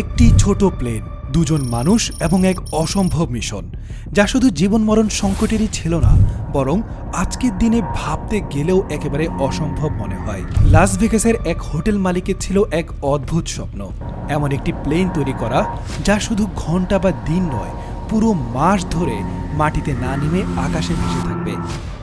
একটি ছোট প্লেন দুজন মানুষ এবং এক অসম্ভব মিশন যা শুধু জীবন মরণ সংকটেরই ছিল না, বরং আজকের দিনে ভাবতে গেলেও একেবারে অসম্ভব মনে হয়। লাস ভেগাসের এক হোটেল মালিকের ছিল এক অদ্ভুত স্বপ্ন। এমন একটি প্লেন তৈরি করা, যা শুধু ঘণ্টা বা দিন নয়, পুরো মাস ধরে মাটিতে না নেমে আকাশে ভেসে থাকবে।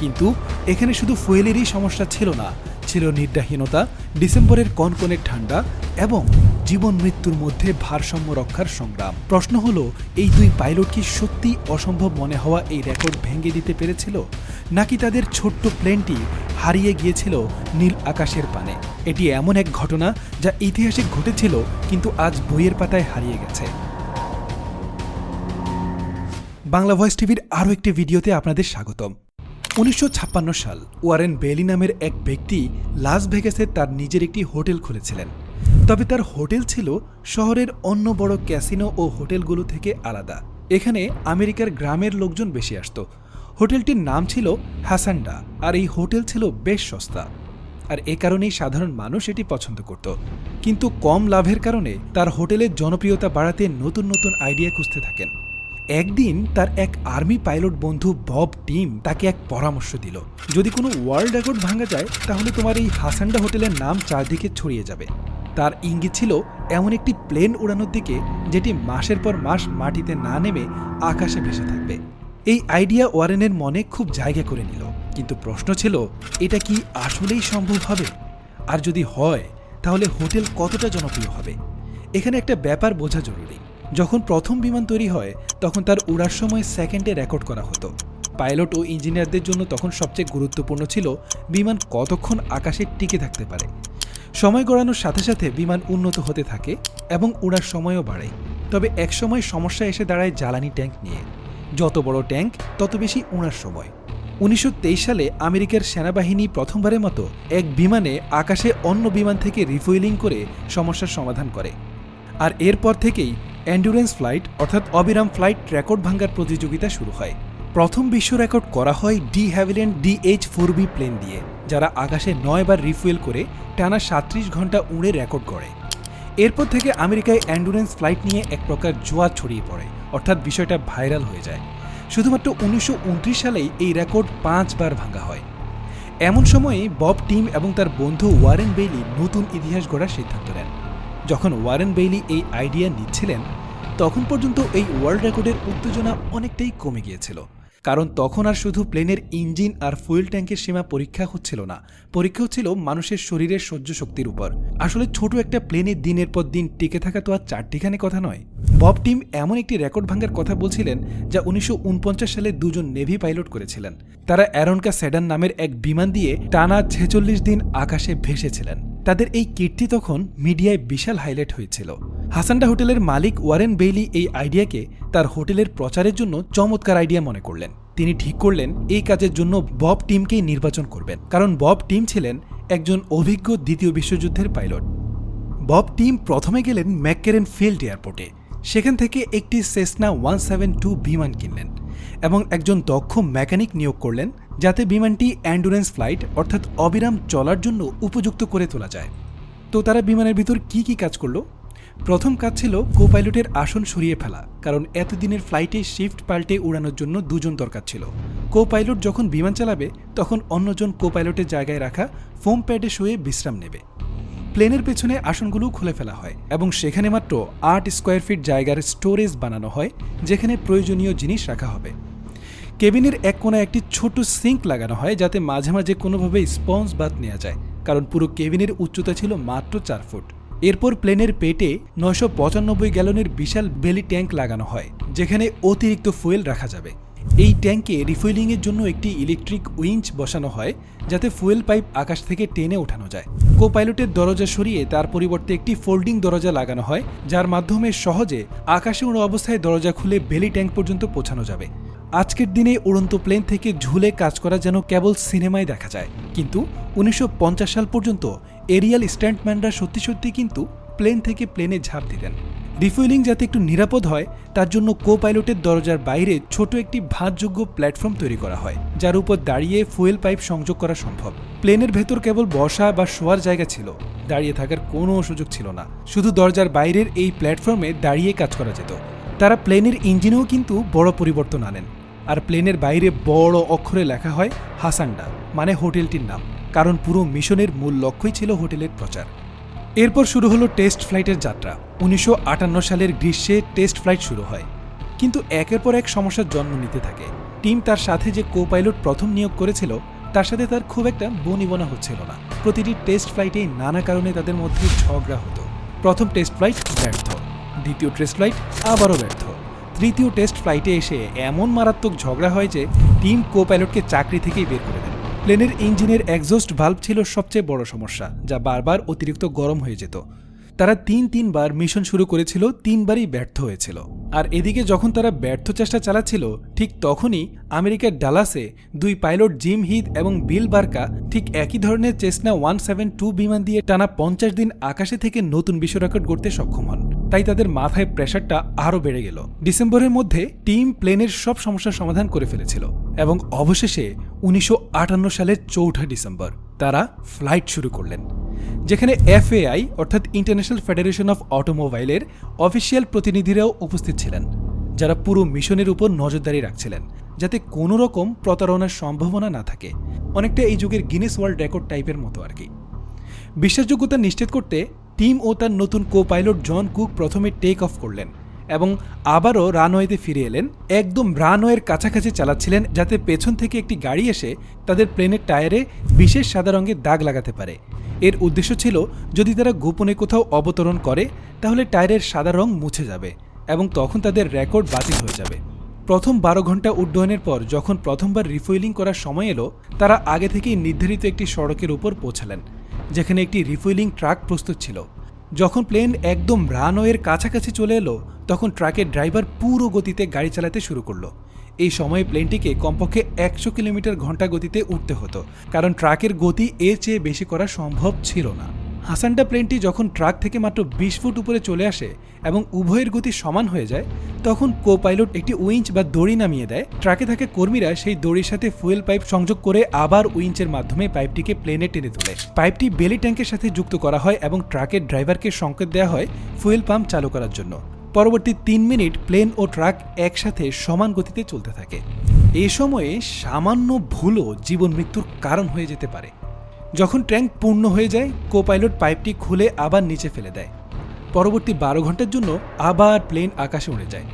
কিন্তু এখানে শুধু ফুয়েলেরই সমস্যা ছিল না ছিল নির্দাহীনতা ডিসেম্বরের কনকনে ঠান্ডা এবং জীবন মৃত্যুর মধ্যে ভারসাম্য রক্ষার সংগ্রাম। প্রশ্ন হলো, এই দুই পাইলট কি সত্যি অসম্ভব মনে হওয়া এই রেকর্ড ভেঙে দিতে পেরেছিল? নাকি তাদের ছোট্ট প্লেনটি হারিয়ে গিয়েছিল নীল আকাশের পানে? এটি এমন এক ঘটনা যা ইতিহাসে ঘটেছিল কিন্তু আজ বইয়ের পাতায় হারিয়ে গেছে। বাংলা ভয়েস টিভির আরও একটি ভিডিওতে আপনাদের স্বাগতম। উনিশশো ছাপ্পান্ন সাল ওয়ারেন বেলি নামের এক ব্যক্তি লাস ভেগাসে তার নিজের একটি হোটেল খুলেছিলেন। তবে তার হোটেল ছিল শহরের অন্য বড় ক্যাসিনো ও হোটেলগুলো থেকে আলাদা। এখানে আমেরিকার গ্রামের লোকজন বেশি আসতো। হোটেলটির নাম ছিল হাসান্ডা আর এই হোটেল ছিল বেশ সস্তা। আর এ কারণেই সাধারণ মানুষ এটি পছন্দ করত। কিন্তু কম লাভের কারণে তার হোটেলের জনপ্রিয়তা বাড়াতে নতুন নতুন আইডিয়া খুঁজতে থাকেন। একদিন তার এক আর্মি পাইলট বন্ধু বব টিম তাকে এক পরামর্শ দিল। যদি কোনো ওয়ার্ল্ড রেকর্ড ভাঙা যায়, তাহলে তোমার এই হাসান্ডা হোটেলের নাম চারদিকে ছড়িয়ে যাবে। তার ইঙ্গিত ছিল এমন একটি প্লেন উড়ানোর দিকে, যেটি মাসের পর মাস মাটিতে না নেমে আকাশে ভেসে থাকবে। এই আইডিয়া ওয়ারেনের মনে খুব জায়গা করে নিল। কিন্তু প্রশ্ন ছিল, এটা কি আসলেই সম্ভব হবে? আর যদি হয়, তাহলে হোটেল কতটা জনপ্রিয় হবে? এখানে একটা ব্যাপার বোঝা জরুরি। যখন প্রথম বিমান তৈরি হয়, তখন তার উড়ার সময় সেকেন্ডে রেকর্ড করা হতো। পাইলট ও ইঞ্জিনিয়ারদের জন্য তখন সবচেয়ে গুরুত্বপূর্ণ ছিল বিমান কতক্ষণ আকাশে টিকে থাকতে পারে। সময় গড়ানোর সাথে সাথে বিমান উন্নত হতে থাকে এবং উড়ার সময়ও বাড়ে। তবে একসময় সমস্যা এসে দাঁড়ায় জ্বালানি ট্যাঙ্ক নিয়ে। যত বড় ট্যাঙ্ক, তত বেশি উড়ার সময়। উনিশশো তেইশ সালে আমেরিকার সেনাবাহিনী প্রথমবারের মতো এক বিমানে আকাশে অন্য বিমান থেকে রিফুয়েলিং করে সমস্যার সমাধান করে। আর এরপর থেকেই অ্যান্ডুরেন্স ফ্লাইট অর্থাৎ অবিরাম ফ্লাইট রেকর্ড ভাঙ্গার প্রতিযোগিতা শুরু হয়। প্রথম বিশ্ব রেকর্ড করা হয় de Havilland DH four B plane দিয়ে, যারা আকাশে নয় বার রিফুয়েল করে টানা সাত্রিশ ঘণ্টা উড়ে রেকর্ড করে এরপর থেকে আমেরিকায় অ্যান্ডুরেন্স ফ্লাইট নিয়ে এক প্রকার জোয়ার ছড়িয়ে পড়ে, অর্থাৎ বিষয়টা ভাইরাল হয়ে যায়। শুধুমাত্র উনিশশো উনত্রিশ সালেই এই রেকর্ড পাঁচবার ভাঙা হয়। এমন সময়ে বব টিম এবং তার বন্ধু ওয়ারেন বেইলি নতুন ইতিহাস গড়ার সিদ্ধান্ত নেন। যখন ওয়ারেন বেইলি এই আইডিয়া নিচ্ছিলেন, তখন পর্যন্ত এই ওয়ার্ল্ড রেকর্ডের উত্তেজনা অনেকটাই কমে গিয়েছিল। কারণ তখন আর শুধু প্লেনের ইঞ্জিন আর ফুয়েল ট্যাঙ্কের সীমা পরীক্ষা হচ্ছিল না, পরীক্ষা হচ্ছিল মানুষের শরীরের সহ্য শক্তির উপর। আসলে ছোট একটা প্লেনে দিনের পর দিন টিকে থাকা তো আর চারটিখানে কথা নয়। বব টিম এমন একটি রেকর্ড ভাঙার কথা বলছিলেন, যা উনিশশো উনপঞ্চাশ সালে দুজন নেভি পাইলট করেছিলেন। তারা অ্যারনকা সেডান নামের এক বিমান দিয়ে টানা ছেচল্লিশ দিন আকাশে ভেসেছিলেন। তাদের এই কীর্তি তখন মিডিয়ায় বিশাল হাইলাইট হয়েছিল। হাসান্ডা হোটেলের মালিক ওয়ারেন বেইলি এই আইডিয়াকে তার হোটেলের প্রচারের জন্য চমৎকার আইডিয়া মনে করলেন। তিনি ঠিক করলেন, এই কাজের জন্য বব টিমকেই নির্বাচন করবেন, কারণ বব টিম ছিলেন একজন অভিজ্ঞ দ্বিতীয় বিশ্বযুদ্ধের পাইলট। বব টিম প্রথমে গেলেন ম্যাককেরেন ফিল্ড এয়ারপোর্টে। সেখান থেকে একটি সেসনা ওয়ান সেভেন টু বিমান কিনলেন। এবং একজন দক্ষ মেকানিক নিয়োগ করলেন, যাতে বিমানটি অ্যান্ডুরেন্স ফ্লাইট, অর্থাৎ অবিরাম চলার জন্য উপযুক্ত করে তোলা যায়। তো তারা বিমানের ভিতর কি কি কাজ করল? প্রথম কাজ ছিল কো পাইলটের আসন সরিয়ে ফেলা, কারণ এতদিনের ফ্লাইটে শিফট পাল্টে উড়ানোর জন্য দুজন দরকার ছিল। কো পাইলট যখন বিমান চালাবে, তখন অন্যজন কো পাইলটের জায়গায় রাখা ফোম প্যাডে শুয়ে বিশ্রাম নেবে। প্লেনের পেছনে আসনগুলো খুলে ফেলা হয় এবং সেখানে মাত্র আট স্কোয়ার ফিট জায়গার স্টোরেজ বানানো হয়, যেখানে প্রয়োজনীয় জিনিস রাখা হবে। কেবিনের এক কোণায় একটি ছোট সিঙ্ক লাগানো হয় যাতে মাঝে মাঝে কোনোভাবে স্পঞ্জ বাদ নেওয়া যায়, কারণ পুরো কেবিনের উচ্চতা ছিল মাত্র চার ফুট। এরপর প্লেনের পেটে নয়শো পঁচানব্বই গ্যালনের বিশাল বেলি ট্যাঙ্ক লাগানো হয়, যেখানে অতিরিক্ত ফুয়েল রাখা যাবে। এই ট্যাঙ্কে রিফুয়েলিংয়ের জন্য একটি ইলেকট্রিক উইঞ্চ বসানো হয়, যাতে ফুয়েল পাইপ আকাশ থেকে টেনে ওঠানো যায়। কো পাইলটের দরজা সরিয়ে তার পরিবর্তে একটি ফোল্ডিং দরজা লাগানো হয়, যার মাধ্যমে সহজে আকাশে উড়ো অবস্থায় দরজা খুলে বেলি ট্যাঙ্ক পর্যন্ত পৌঁছানো যাবে। আজকের দিনে উড়ন্ত প্লেন থেকে ঝুলে কাজ করা যেন কেবল সিনেমায় দেখা যায়। কিন্তু উনিশশো পঞ্চাশ সাল পর্যন্ত এরিয়াল স্ট্যান্টম্যানরা সত্যি সত্যি কিন্তু প্লেন থেকে প্লেনে ঝাঁপ দিতেন। রিফুয়েলিং যাতে একটু নিরাপদ হয়, তার জন্য কো পাইলটের দরজার বাইরে ছোট একটি ভাতযোগ্য প্ল্যাটফর্ম তৈরি করা হয়, যার উপর দাঁড়িয়ে ফুয়েল পাইপ সংযোগ করা সম্ভব। প্লেনের ভেতর কেবল বসা বা শোয়ার জায়গা ছিল, দাঁড়িয়ে থাকার কোনো সুযোগ ছিল না। শুধু দরজার বাইরের এই প্ল্যাটফর্মে দাঁড়িয়ে কাজ করা যেত। তারা প্লেনের ইঞ্জিনেও কিন্তু বড় পরিবর্তন আনেন। আর প্লেনের বাইরে বড় অক্ষরে লেখা হয় হাসান্ডা মানে হোটেলটির নাম, কারণ পুরো মিশনের মূল লক্ষ্যই ছিল হোটেলের প্রচার। এরপর শুরু হলো টেস্ট ফ্লাইটের যাত্রা। উনিশশো আটান্ন সালের গ্রীষ্মে টেস্ট ফ্লাইট শুরু হয়। কিন্তু একের পর এক সমস্যার জন্ম নিতে থাকে। টিম তার সাথে যে কো পাইলট প্রথম নিয়োগ করেছিল, তার সাথে তার খুব একটা বনিবনা হচ্ছিল না। প্রতিটি টেস্ট ফ্লাইটেই নানা কারণে তাদের মধ্যে ঝগড়া হতো। প্রথম টেস্ট ফ্লাইট ব্যর্থ, দ্বিতীয় টেস্ট ফ্লাইট আবারও ব্যর্থ। তৃতীয় টেস্ট ফ্লাইটে এসে এমন মারাত্মক ঝগড়া হয় যে টিম কো পাইলটকে চাকরি থেকেই বের করে দেন প্লেনের ইঞ্জিনের এক্সস্ট ভাল্ব ছিল সবচেয়ে বড় সমস্যা, যা বারবার অতিরিক্ত গরম হয়ে যেত। তারা তিন তিনবার মিশন শুরু করেছিল, তিনবারই ব্যর্থ হয়েছিল। আর এদিকে যখন তারা ব্যর্থ চেষ্টা চালাচ্ছিল, ঠিক তখনই আমেরিকার ডালাসে দুই পাইলট জিম হিদ এবং বিল বার্কা ঠিক একই ধরনের চেসনা ওয়ান সেভেন টু বিমান দিয়ে টানা পঞ্চাশ দিন আকাশে থেকে নতুন বিশ্ব রেকর্ড করতে সক্ষম হন। তাই তাদের মাথায় প্রেশারটা আরও বেড়ে গেল। ডিসেম্বরের মধ্যে টিম প্লেনের সব সমস্যার সমাধান করে ফেলেছিল এবং অবশেষে উনিশশো আটান্ন সালের চৌঠা ডিসেম্বর তারা ফ্লাইট শুরু করলেন, যেখানে এফএআই, অর্থাৎ ইন্টারন্যাশনাল ফেডারেশন অফ অটোমোবাইলের অফিসিয়াল প্রতিনিধিরাও উপস্থিত ছিলেন, যারা পুরো মিশনের উপর নজরদারি রাখছিলেন, যাতে কোনো রকম প্রতারণার সম্ভাবনা না থাকে। অনেকটা এই যুগের গিনেস ওয়ার্ল্ড রেকর্ড টাইপের মতো আর কি। বিশ্বাসযোগ্যতা নিশ্চিত করতে টিম ও তার নতুন কো পাইলট জন কুক প্রথমে টেক অফ করলেন এবং আবারও রানওয়েতে ফিরে এলেন। একদম রানওয়ের কাছাকাছি চালাচ্ছিলেন যাতে পেছন থেকে একটি গাড়ি এসে তাদের প্লেনের টায়ারে বিশেষ সাদা রঙের দাগ লাগাতে পারে। এর উদ্দেশ্য ছিল, যদি তারা গোপনে কোথাও অবতরণ করে, তাহলে টায়ারের সাদা রং মুছে যাবে এবং তখন তাদের রেকর্ড বাতিল হয়ে যাবে। প্রথম বারো ঘণ্টা উড্ডয়নের পর যখন প্রথমবার রিফুয়েলিং করার সময় এলো, তারা আগে থেকেই নির্ধারিত একটি সড়কের উপর পৌঁছালেন। যেখানে একটি রিফুইলিং ট্রাক প্রস্তুত ছিল। যখন প্লেন একদম রানওয়ের কাছাকাছি চলে এলো, তখন ট্রাকের ড্রাইভার পুরো গতিতে গাড়ি চালাতে শুরু করল। এই সময়ে প্লেনটিকে কমপক্ষে একশো কিলোমিটার ঘণ্টা গতিতে উঠতে হতো, কারণ ট্রাকের গতি এর চেয়ে বেশি করা সম্ভব ছিল না। হাসানডা প্লেনটি যখন ট্রাক থেকে মাত্র বিশ ফুট উপরে চলে আসে এবং উভয়ের গতি সমান হয়ে যায়, তখন কো পাইলট একটি উইঞ্চ বা দড়ি নামিয়ে দেয়। ট্রাকে থাকা কর্মীরা সেই দড়ির সাথে ফুয়েল পাইপ সংযোগ করে আবার উইঞ্চের মাধ্যমে পাইপটিকে প্লেনে টেনে তোলে। পাইপটি বেলি ট্যাঙ্কের সাথে যুক্ত করা হয় এবং ট্রাকের ড্রাইভারকে সংকেত দেওয়া হয় ফুয়েল পাম্প চালু করার জন্য। পরবর্তী তিন মিনিট প্লেন ও ট্রাক একসাথে সমান গতিতে চলতে থাকে। এ সময়ে সামান্য ভুলও জীবন মৃত্যুর কারণ হয়ে যেতে পারে। যখন ট্যাঙ্ক পূর্ণ হয়ে যায় কো পাইলট পাইপটি খুলে আবার নিচে ফেলে দেয়। পরবর্তী বারো ঘণ্টার জন্য আবার প্লেন আকাশে উড়ে যায়।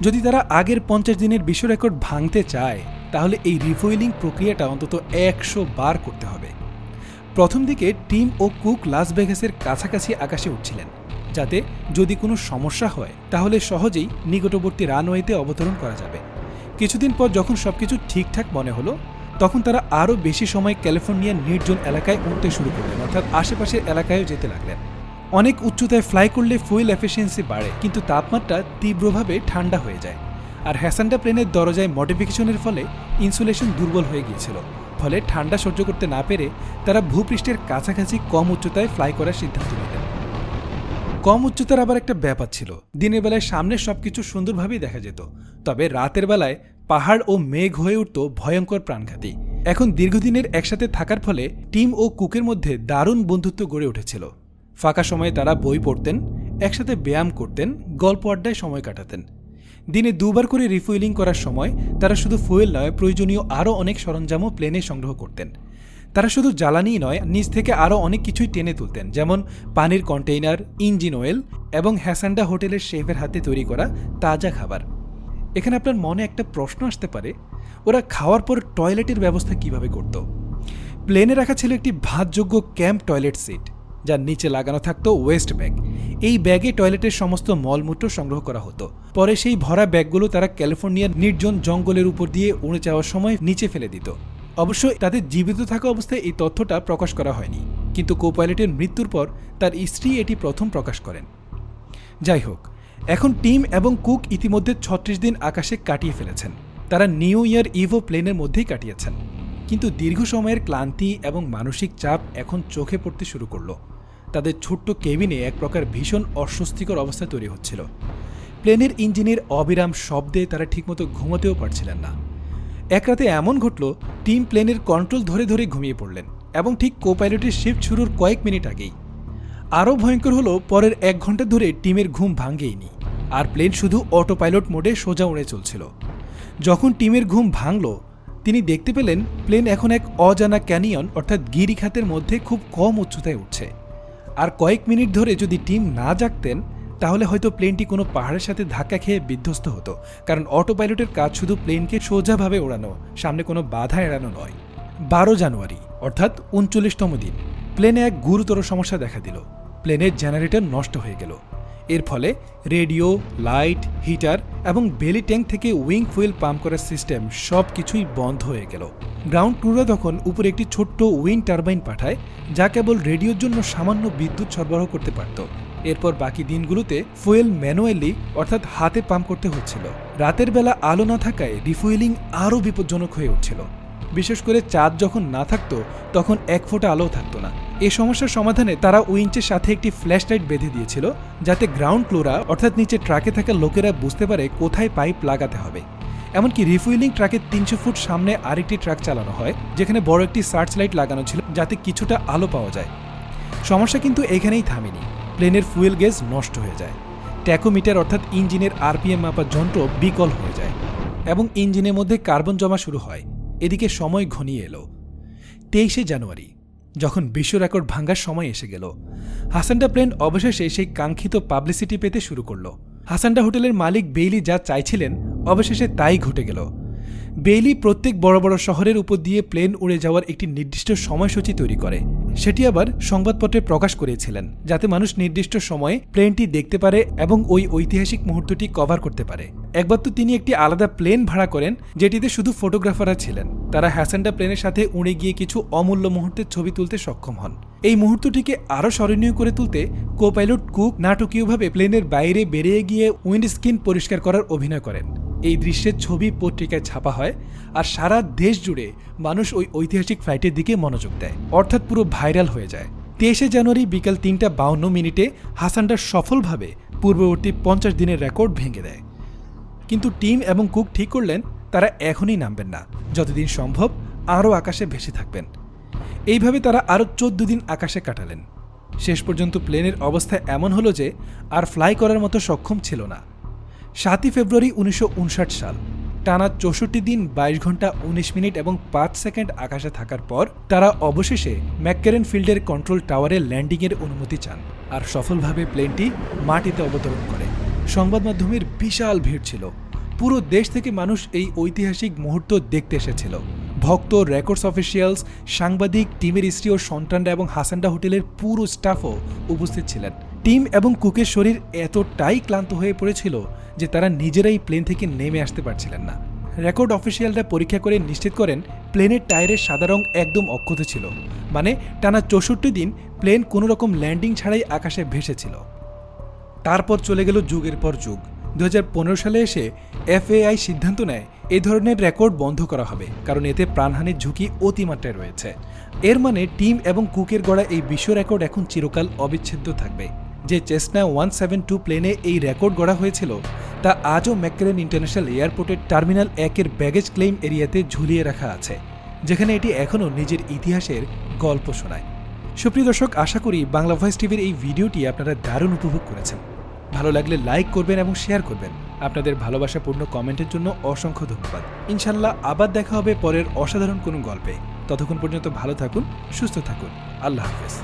যদি তারা আগের পঞ্চাশ দিনের বিশ্ব রেকর্ড ভাঙতে চায়, তাহলে এই রিফুয়েলিং প্রক্রিয়াটা অন্তত একশো বার করতে হবে। প্রথম দিকে টিম ও কুক লাস ভেগাসের কাছাকাছি আকাশে উঠছিলেন। যাতে যদি কোনো সমস্যা হয়, তাহলে সহজেই নিকটবর্তী রানওয়েতে অবতরণ করা যাবে। কিছুদিন পর যখন সবকিছু ঠিকঠাক মনে হলো তখন তারা আরও বেশি সময় ক্যালিফোর্নিয়ার নির্জন এলাকায় উঠতে শুরু করলেন, অর্থাৎ আশেপাশের এলাকায়ও যেতে লাগলেন। অনেক উচ্চতায় ফ্লাই করলে ফুয়েল এফিসিয়েন্সি বাড়ে, কিন্তু তাপমাত্রা তীব্রভাবে ঠান্ডা হয়ে যায়। আর হ্যাসান্ডা প্লেনের দরজায় মডিফিকেশনের ফলে ইনসুলেশন দুর্বল হয়ে গিয়েছিল, ফলে ঠান্ডা সহ্য করতে না পেরে তারা ভূপৃষ্ঠের কাছাকাছি কম উচ্চতায় ফ্লাই করার সিদ্ধান্ত নিলেন। কম উচ্চতার আবার একটা ব্যাপার ছিল, দিনের বেলায় সামনে সবকিছু সুন্দরভাবেই দেখা যেত, তবে রাতের বেলায় পাহাড় ও মেঘ হয়ে উঠত ভয়ঙ্কর প্রাণঘাতী। এখন দীর্ঘদিনের একসাথে থাকার ফলে টিম ও কুকের মধ্যে দারুণ বন্ধুত্ব গড়ে উঠেছিল। ফাঁকা সময়ে তারা বই পড়তেন, একসাথে ব্যায়াম করতেন, গল্প আড্ডায় সময় কাটাতেন। দিনে দুবার করে রিফুয়েলিং করার সময় তারা শুধু ফুয়েল নয়, প্রয়োজনীয় আরও অনেক সরঞ্জামও প্লেনে সংগ্রহ করতেন। তারা শুধু জ্বালানিই নয়, নিচ থেকে আরও অনেক কিছুই টেনে তুলতেন, যেমন পানির কন্টেইনার, ইঞ্জিন অয়েল এবং হ্যাসান্ডা হোটেলের শেফের হাতে তৈরি করা তাজা খাবার। এখানে আপনার মনে একটা প্রশ্ন আসতে পারে, ওরা খাওয়ার পর টয়লেটের ব্যবস্থা কীভাবে করত? প্লেনে রাখা ছিল একটি ভাতযোগ্য ক্যাম্প টয়লেট সিট, যার নিচে লাগানো থাকতো ওয়েস্ট ব্যাগ। এই ব্যাগে টয়লেটের সমস্ত মলমূত্র সংগ্রহ করা হতো। পরে সেই ভরা ব্যাগগুলো তারা ক্যালিফোর্নিয়ার নির্জন জঙ্গলের উপর দিয়ে উড়ে যাওয়ার সময় নিচে ফেলে দিত। অবশ্য তাদের জীবিত থাকা অবস্থায় এই তথ্যটা প্রকাশ করা হয়নি, কিন্তু কো পাইলটের মৃত্যুর পর তার স্ত্রী এটি প্রথম প্রকাশ করেন। যাই হোক এখন টিম এবং কুক ইতিমধ্যে ছত্রিশ দিন আকাশে কাটিয়ে ফেলেছেন। তারা নিউ ইয়ার ইভো প্লেনের মধ্যেই কাটিয়েছেন। কিন্তু দীর্ঘ সময়ের ক্লান্তি এবং মানসিক চাপ এখন চোখে পড়তে শুরু করল। তাদের ছোট্ট কেবিনে এক প্রকার ভীষণ অস্বস্তিকর অবস্থা তৈরি হচ্ছিল। প্লেনের ইঞ্জিনের অবিরাম শব্দে তারা ঠিকমতো ঘুমোতেও পারছিলেন না। এক রাতে এমন ঘটল, টিম প্লেনের কন্ট্রোল ধরে ধরে ঘুমিয়ে পড়লেন এবং ঠিক কো পাইলটের শিফট শুরুর কয়েক মিনিট আগেই। আরও ভয়ঙ্কর হলো, পরের এক ঘণ্টা ধরে টিমের ঘুম ভাঙ্গেইনি আর প্লেন শুধু অটো পাইলট মোডে সোজা উড়ে চলছিল। যখন টিমের ঘুম ভাঙল, তিনি দেখতে পেলেন প্লেন এখন এক অজানা ক্যানিয়ন, অর্থাৎ গিরিখাতের মধ্যে খুব কম উচ্চতায় উঠছে। আর কয়েক মিনিট ধরে যদি টিম না জাগতেন, তাহলে হয়তো প্লেনটি কোনো পাহাড়ের সাথে ধাক্কা খেয়ে বিধ্বস্ত হতো, কারণ অটো পাইলটের কাজ শুধু প্লেনকে সোজাভাবে ওড়ানো, সামনে কোনো বাধা এড়ানো নয়। বারো জানুয়ারি, অর্থাৎ উনচল্লিশতম দিন, প্লেনে এক গুরুতর সমস্যা দেখা দিল। প্লেনের জেনারেটর নষ্ট হয়ে গেল। এর ফলে রেডিও, লাইট, হিটার এবং বেলি ট্যাঙ্ক থেকে উইং ফুয়েল পাম্প করার সিস্টেম সব কিছুই বন্ধ হয়ে গেল। গ্রাউন্ড ক্রুরা তখন উপরে একটি ছোট্ট উইং টারবাইন পাঠায়, যা কেবল রেডিওর জন্য সামান্য বিদ্যুৎ সরবরাহ করতে পারত। এরপর বাকি দিনগুলোতে ফুয়েল ম্যানুয়ালি, অর্থাৎ হাতে পাম্প করতে হচ্ছিল। রাতের বেলা আলো না থাকায় রিফুয়েলিং আরও বিপজ্জনক হয়ে উঠছিল। বিশেষ করে চাঁদ যখন না থাকতো, তখন এক ফোঁটা আলোও থাকতো না। এই সমস্যার সমাধানে তারা উইঞ্চের সাথে একটি ফ্ল্যাশ লাইট বেঁধে দিয়েছিল, যাতে গ্রাউন্ড ক্লোরা অর্থাৎ নিচে ট্রাকে থাকা লোকেরা বুঝতে পারে কোথায় পাইপ লাগাতে হবে। এমনকি রিফুয়েলিং ট্রাকের তিনশো ফুট সামনে আরেকটি ট্রাক চালানো হয়, যেখানে বড় একটি সার্চ লাইট লাগানো ছিল, যাতে কিছুটা আলো পাওয়া যায়। সমস্যা কিন্তু এখানেই থামেনি। প্লেনের ফুয়েল গেজ নষ্ট হয়ে যায়। ট্যাকোমিটার, অর্থাৎ ইঞ্জিনের আরপিএম মাপার যন্ত্র বিকল হয়ে যায় এবং ইঞ্জিনের মধ্যে কার্বন জমা শুরু হয়। এদিকে সময় ঘনিয়ে এলো। তেইশে জানুয়ারি। যখন বিশ্ব রেকর্ড ভাঙ্গার সময় এসে গেল। হাসানডা প্লেন অবশেষে সেই কাঙ্ক্ষিত পাবলিসিটি পেতে শুরু করল। হাসানডা হোটেলের মালিক বেইলি যা চাইছিলেন, অবশেষে তাই ঘটে গেল। বেইলি প্রত্যেক বড় বড় শহরের উপর দিয়ে প্লেন উড়ে যাওয়ার একটি নির্দিষ্ট সময়সূচি তৈরি করে। সেটি আবার সংবাদপত্রে প্রকাশ করেছিলেন, যাতে মানুষ নির্দিষ্ট সময়ে প্লেনটি দেখতে পারে এবং ওই ঐতিহাসিক মুহূর্তটি কভার করতে পারে। একবার তো তিনি একটি আলাদা প্লেন ভাড়া করেন, যেটিতে শুধু ফটোগ্রাফাররা ছিলেন। তারা হ্যাসেন্ডা প্লেনের সাথে উড়ে গিয়ে কিছু অমূল্য মুহূর্তের ছবি তুলতে সক্ষম হন। এই মুহূর্তটিকে আরও স্মরণীয় করে তুলতে কো পাইলট কুক নাটকীয়ভাবে প্লেনের বাইরে বেরিয়ে গিয়ে উইন্ডস্ক্রিন পরিষ্কার করার অভিনয় করেন। এই দৃশ্যের ছবি পত্রিকায় ছাপা হয় আর সারা দেশ জুড়ে মানুষ ওই ঐতিহাসিক ফ্লাইটের দিকে মনোযোগ দেয়। অর্থাৎ পুরো ভাইরাল হয়ে যায়। তেইশে জানুয়ারি বিকাল তিনটা বাউন্ন মিনিটে হাসানডার সফলভাবে পূর্ববর্তী পঞ্চাশ দিনের রেকর্ড ভেঙে দেয়। কিন্তু টিম এবং কুক ঠিক করলেন, তারা এখনই নামবেন না। যতদিন সম্ভব, আরও আকাশে ভেসে থাকবেন। এইভাবে তারা আরও চোদ্দ দিন আকাশে কাটালেন। শেষ পর্যন্ত প্লেনের অবস্থা এমন হলো যে, আর ফ্লাই করার মতো সক্ষম ছিল না। সাতই ফেব্রুয়ারি উনিশশো উনষাট সাল, টানা চৌষট্টি দিন বাইশ ঘণ্টা উনিশ মিনিট এবং পাঁচ সেকেন্ড আকাশে থাকার পর, তারা অবশেষে ম্যাককেরেন ফিল্ডের কন্ট্রোল টাওয়ারে ল্যান্ডিংয়ের অনুমতি চান। আর সফলভাবে প্লেনটি মাটিতে অবতরণ করে। সংবাদ মাধ্যমের বিশাল ভিড় ছিল। পুরো দেশ থেকে মানুষ এই ঐতিহাসিক মুহূর্ত দেখতে এসেছিল। ভক্ত রেকর্ডস অফিসিয়ালস সাংবাদিক টিমের স্ত্রী ও সন্তানরা এবং হাসান্ডা হোটেলের পুরো স্টাফও উপস্থিত ছিলেন। টিম এবং কুকের শরীর এতটাই ক্লান্ত হয়ে পড়েছিল যে তারা নিজেরাই প্লেন থেকে নেমে আসতে পারছিলেন না। রেকর্ড অফিসিয়ালরা পরীক্ষা করে নিশ্চিত করেন প্লেনের টায়ারের সাদা রং একদম অক্ষত ছিল। মানে টানা চৌষট্টি দিন প্লেন কোনো রকম ল্যান্ডিং ছাড়াই আকাশে ভেসেছিল। তারপর চলে গেল যুগের পর যুগ। দু হাজার পনেরো সালে এসে এফএআই সিদ্ধান্ত নেয় এই ধরনের রেকর্ড বন্ধ করা হবে, কারণ এতে প্রাণহানির ঝুঁকি অতিমাত্রায় রয়েছে। এর মানে টিম এবং কুকের গড়া এই বিশ্ব রেকর্ড এখন চিরকাল অবিচ্ছেদ্য থাকবে। যে চেসনা ওয়ান সেভেন টু প্লেনে এই রেকর্ড গড়া হয়েছিল, তা আজও ম্যাককেলেন ইন্টারন্যাশনাল এয়ারপোর্টের টার্মিনাল একের ব্যাগেজ ক্লেইম এরিয়াতে ঝুলিয়ে রাখা আছে, যেখানে এটি এখনও নিজের ইতিহাসের গল্প শোনায়। সুপ্রিয় দর্শক, আশা করি বাংলা ভয়েস টিভির এই ভিডিওটি আপনারা দারুণ উপভোগ করেছেন। ভালো লাগলে লাইক করবেন এবং শেয়ার করবেন। আপনাদের ভালোবাসাপূর্ণ কমেন্টের জন্য অসংখ্য ধন্যবাদ। ইনশাল্লাহ আবার দেখা হবে পরের অসাধারণ কোনো গল্পে। ততক্ষণ পর্যন্ত ভালো থাকুন, সুস্থ থাকুন। আল্লাহ হাফেজ।